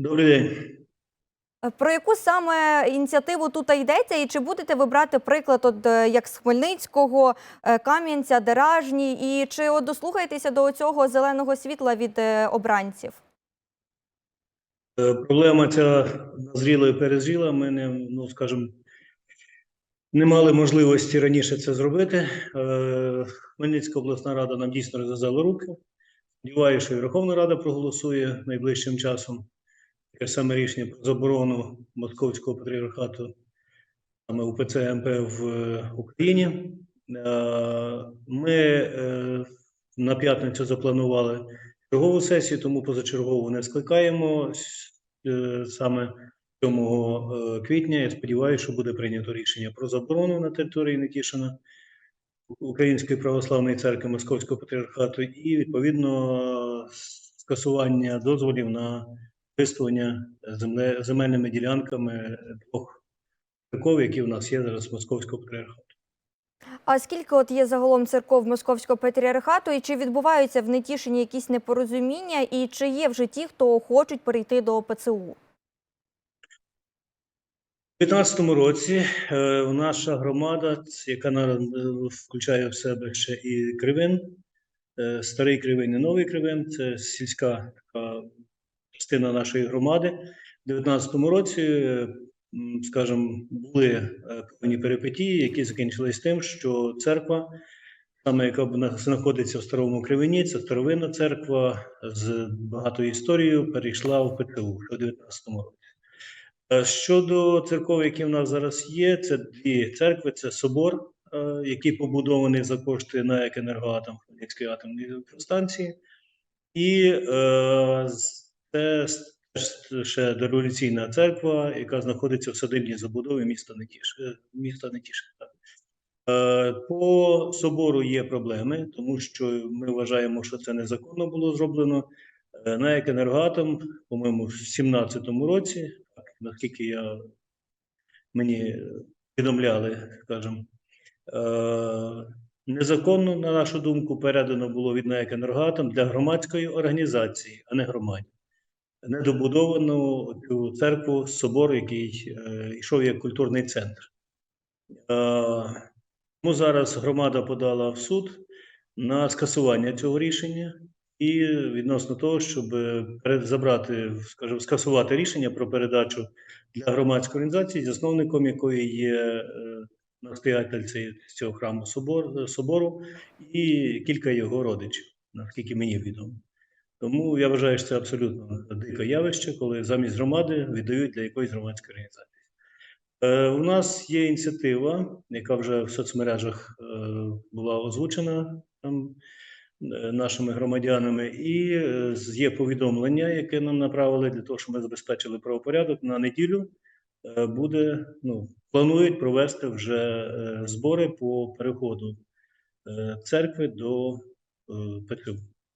Добрий день. Е, Про яку саме ініціативу тут йдеться, і чи будете ви брати приклад, от е, як з Хмельницького, е, Кам'янця, Деражні, і чи от дослухаєтеся до цього зеленого світла від обранців? Проблема ця назріла і перезріла. Ми не, ну скажімо, не мали можливості раніше це зробити. Хмельницька обласна рада нам дійсно розв'язала руки. Сподіваюся, що і Верховна Рада проголосує найближчим часом таке саме рішення про заборону московського патріархату саме УПЦ МП в е, Україні. Е, Ми е, на п'ятницю запланували чергову сесію, тому позачергову не скликаємо саме 7 е, квітня. Я сподіваюся, що буде прийнято рішення про заборону на території Нетішина Української православної церкви Московського патріархату і відповідно скасування дозволів на користування земле, земельними ділянками двох церков, які в нас є зараз Московського патріархату. А скільки от є загалом церков Московського патріархату, і чи відбуваються в Нетішині якісь непорозуміння, і чи є вже ті, хто хочуть перейти до ПЦУ? У 2015 році е, наша громада, яка е, включає в себе ще і Кривин, е, старий Кривин і новий Кривин, це сільська така частина нашої громади. У 2019 році, е, скажімо, були е, певні перипетії, які закінчились тим, що церква, саме яка знаходиться в старому Кривині, це старовинна церква з багатою історією, перейшла в ПТУ у 2019 році. Е, Щодо церков, які в нас зараз є, це дві церкви: це собор, який побудований за кошти НАЕК «Енергоатом» Хмельницької атомної електростанції, і це ще дореволюційна церква, яка знаходиться в садибній забудові міста Нетіш, е, міста. Е, По собору є проблеми, тому що ми вважаємо, що це незаконно було зроблено. Е, НАЕК «Енергоатом», по-моєму, в 2017 році, наскільки я мені повідомляли, скажімо, незаконно, на нашу думку, передано було від НАЕК «Енергоатом» для громадської організації, а не громаді. Недобудовану цю церкву, собор, який е, йшов як культурний центр. Е, тому зараз громада подала в суд на скасування цього рішення і відносно того, щоб забрати, скажімо, скасувати рішення про передачу для громадської організації, засновником якої є е, настоятель цього храму собор, собору і кілька його родичів, наскільки мені відомо. Тому я вважаю, що це абсолютно дике явище, коли замість громади віддають для якоїсь громадської організації. Е, у нас є ініціатива, яка вже в соцмережах е, була озвучена там, е, нашими громадянами, і е, є повідомлення, яке нам направили для того, щоб ми забезпечили правопорядок на неділю. е, Буде ну планують провести вже е, збори по переходу е, церкви до е, ПЦУ.